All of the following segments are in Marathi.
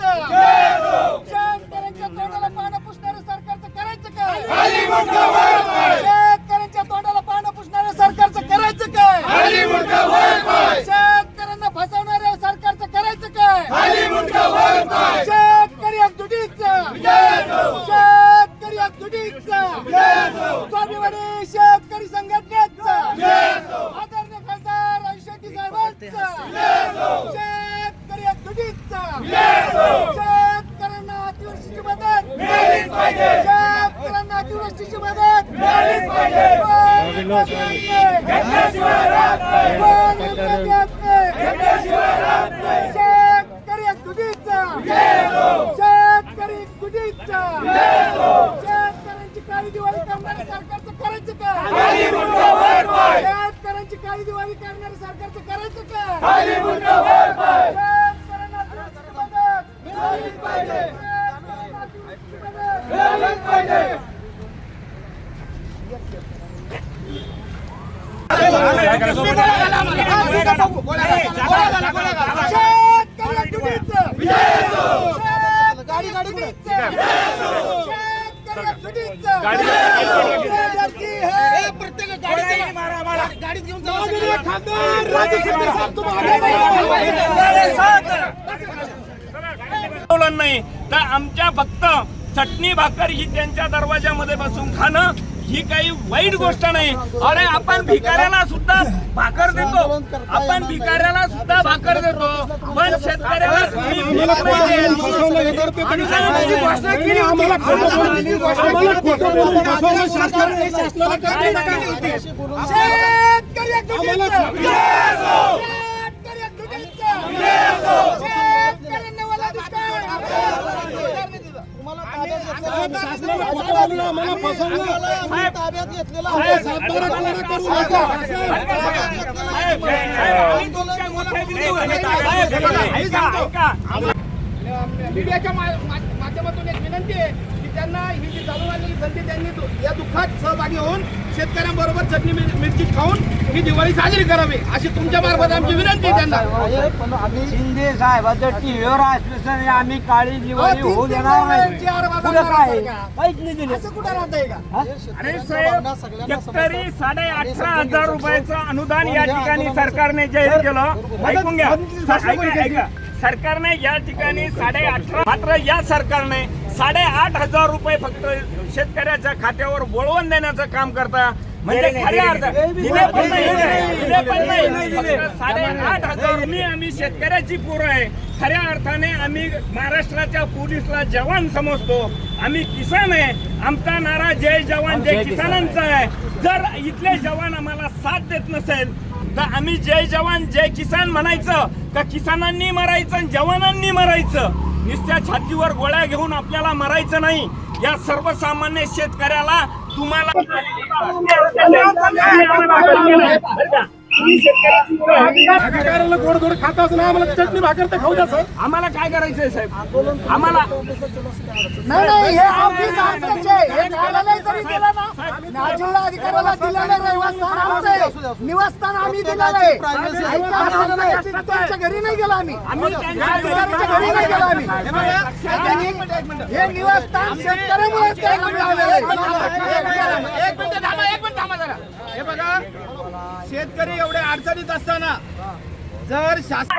तुडीचं शेतकऱ्यांच्या तोंडाला पानं पुसणाऱ्या सरकारचं करायचं काय शेतकऱ्यांच्या तोंडाला पानं पुसणाऱ्या सरकारचं करायचं काय शेतकऱ्यांना फसवणाऱ्या सरकारचं करायचं काय शेतकरी तुडीचं शेतकरी तुडीचं स्वाभिमानी शेतकरी संघटनेचं आदरणीय खासदार शेट्टी साहेबांचं शेतकरी तुडीचं शेतकऱ्यांना अतिवृष्टीची मदत शेतकऱ्यांना अतिवृष्टीची मदत कोण घेतल्याशिवाय राहत नाही. कोण घेतल्याशिवाय राहत नाही. शेतकरी तुडीचं शेतकरी तुडीचं शेतकऱ्यांची काळी दिवाळी करणाऱ्या सरकारचं करायचं काय शेतकऱ्यांची काळी दिवाळी करणाऱ्या सरकारचं करायचं काय शेतकऱ्यांना अतिवृष्टीची मदत मिळालीच पाहिजे शेतकऱ्यांना अतिवृष्टीची मदत मिळालीच पाहिजे शेतकरी तुडीचं शेतकरी तुडीचं शेतकरी तुडीचं शेतकरी हे प्रत्येक गाडीत घेऊन नाही. तर आमच्या फक्त चटणी भाकर ही त्यांच्या दरवाजामध्ये बसून खाणं ही काही वाईट गोष्ट नाही. अरे आपण भिकाऱ्याला सुद्धा भाकर देतो. आपण भिकाऱ्याला सुद्धा भाकर देतो. पण शेतकऱ्याला मला साहेब, आम्ही तुमच्या मीडियाच्या माध्यमातून एक विनंती आहे. की त्यांना ही जी चालू आलेली संधी त्यांनी या दुःखात सहभागी होऊन शेतकऱ्यांबरोबर चटणी मिर- मिरची खाऊन ही दिवाळी साजरी करावी अशी तुमच्या मार्फत आमची विनंती आहे त्यांना. शिंदे साहेबाचं टीव्हीवर आश्वासन आम्ही काळी दिवाळी तीन- होऊ देणार नाही. महिन्यांची आरमार पुढं काय? आहे? का? काहीच नाही दिलं. असं कुठं राहतंय का? अरे साहेब हेक्टरी साडे अठरा हजार रुपयाचं अनुदान या ठिकाणी सरकारने जाहीर केलं. ऐकून घ्या. ऐका सरकारने या ठिकाणी साडे अठरा मात्र या सरकारने साडे आठ हजार रुपये फक्त शेतकऱ्याच्या खात्यावर वळवून देण्याचं काम करता. म्हणजे खऱ्या अर्थ दिले पण नाही दिले पण नाही फक्त साडे आठ हजार मी आम्ही शेतकऱ्याची पोरं आहे. खऱ्या अर्थाने आम्ही महाराष्ट्राच्या पोलीसला जवान समजतो. आम्ही किसान आहे. आमचा नारा जय जवान जय किसानांचा आहे. जर इथले जवान आम्हाला साथ देत नसेल तर आम्ही जय जवान जय किसान म्हणायचं. का किसानांनी मरायचं आणि जवानांनी मरायचं? नुसत्या छातीवर गोळ्या घेऊन आपल्याला मरायचं नाही. या सर्वसामान्य शेतकऱ्याला तुम्हाला गोड गोड खात असं आम्हाला चटणी भाकर तर खाऊ द्या सर आम्हाला काय करायचंय साहेब? आम्हाला नाही नाही हे ऑफिस आमचंच आहे हे कार्यालय जरी दिलं ना जिल्हा अधिकाऱ्याला दिलेलं रहिवास्थान आमचं आहे निवासस्थान आम्ही दिलेलं आहे ऐका, आम्ही त्यांच्या घरी नाही गेलो आम्ही अधिकाऱ्याच्या घरी नाही गेलो आम्ही हे निवासस्थान शेतकऱ्यामुळे त्याला मिळालेलं आहे एक मिनिट थांबा एक मिनिट थांबा जरा हे बघा शेतकरी एवढे अडचणीत असताना जर शासन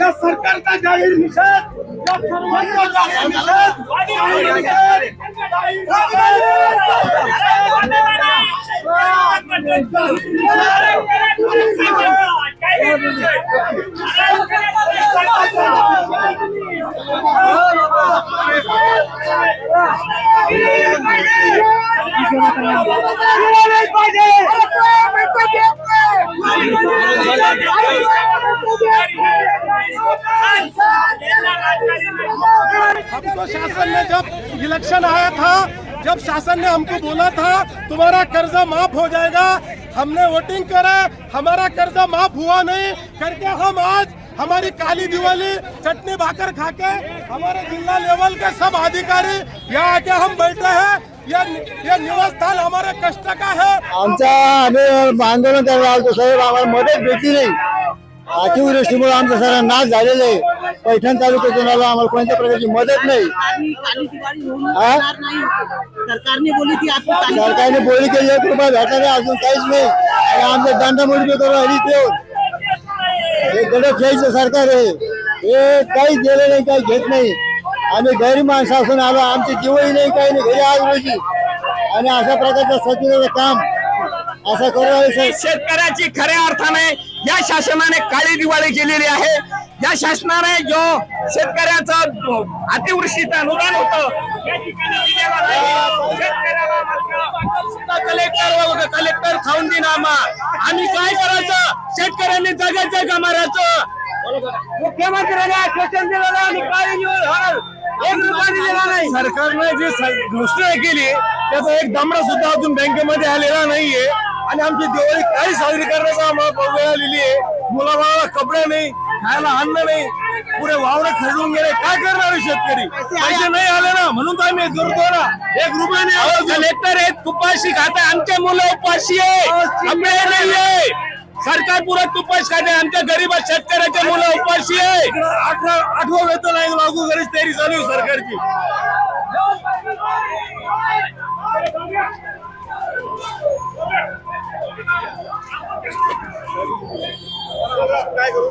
या सरकारचा जाहीर निषेध या सर्वांचा जाहीर निषेध हमको शासन ने जब इलेक्शन आया था, जब शासन ने हमको बोला था, तुम्हारा कर्जा माफ़ हो जाएगा, हमने वोटिंग करा, हमारा कर्जा माफ़ हुआ नहीं, करके हम आज हमारी काली दिवाली, चटनी भाकर खा के हमारे जिला लेवल के सब अधिकारी, यहाँ आके हम बैठे हैं। ये ये निवास स्थान हमारे कष्ट का है। आमचा आम्ही आंदोलन करायला आलतो साहेब आम्हाला मदत भेटली नाही. अतिवृष्टीमुळे आमचं सारा नाश झालेलं आहे. पैठण तालुक्यातून आलो आम्हाला कोणत्या प्रकारची मदत नाही. हा? सरकारने बोली ती काली सरकारने बोली केली एक रुपया नाही अजून काहीच नाही. आणि आमचं हरी देऊन हे गडखेळीचं सरकार आहे. हे काही गेलं नाही काही घेत नाही. आम्ही गरीब माणसं असून आलो. आमची दिवाळी नाही काही नाही. घरी आज रोजी. आणि अशा प्रकारचं सचिवाचं काम असं करू शेतकऱ्याची खऱ्या अर्थाने या शासनाने काळी दिवाळी केलेली आहे. या शासनाने जो शेतकऱ्याचं अतिवृष्टीचं अनुदान होतं कलेक्टर कलेक्टर खाऊन देईन आम्हा. आम्ही काय करायचं? शेतकऱ्यांनी जगायचं का मारायचं. मुख्यमंत्र्यांनी आश्वासन दिलं आणि काळी एक सरकारने जी घोषणा केली त्याचा एक दामडा सुद्धा अजून बँकेमध्ये आलेला नाहीये. आणि आमची दिवाळी काही साजरी करण्याचा आम्हाला वेळ आलेली आहे. मुलाबाळाला कपडे नाही खायला अन्न नाही पुरे वावडे खरडून गेले. काय करणार शेतकरी? पैसे नाही आले ना म्हणून तर आम्ही ना एक रुपया नाही आला अजून. कलेक्टर आहेत उपाशी खाता आमचे मुलं उपाशी आहे. सरकार पुरत उपास काय नाही आमच्या गरीब शेतकऱ्याचे मुलं उपाशी आहे आठवा आठवा वेतन आहे लागू घरीच तयारी चालू सरकारची. काय करू?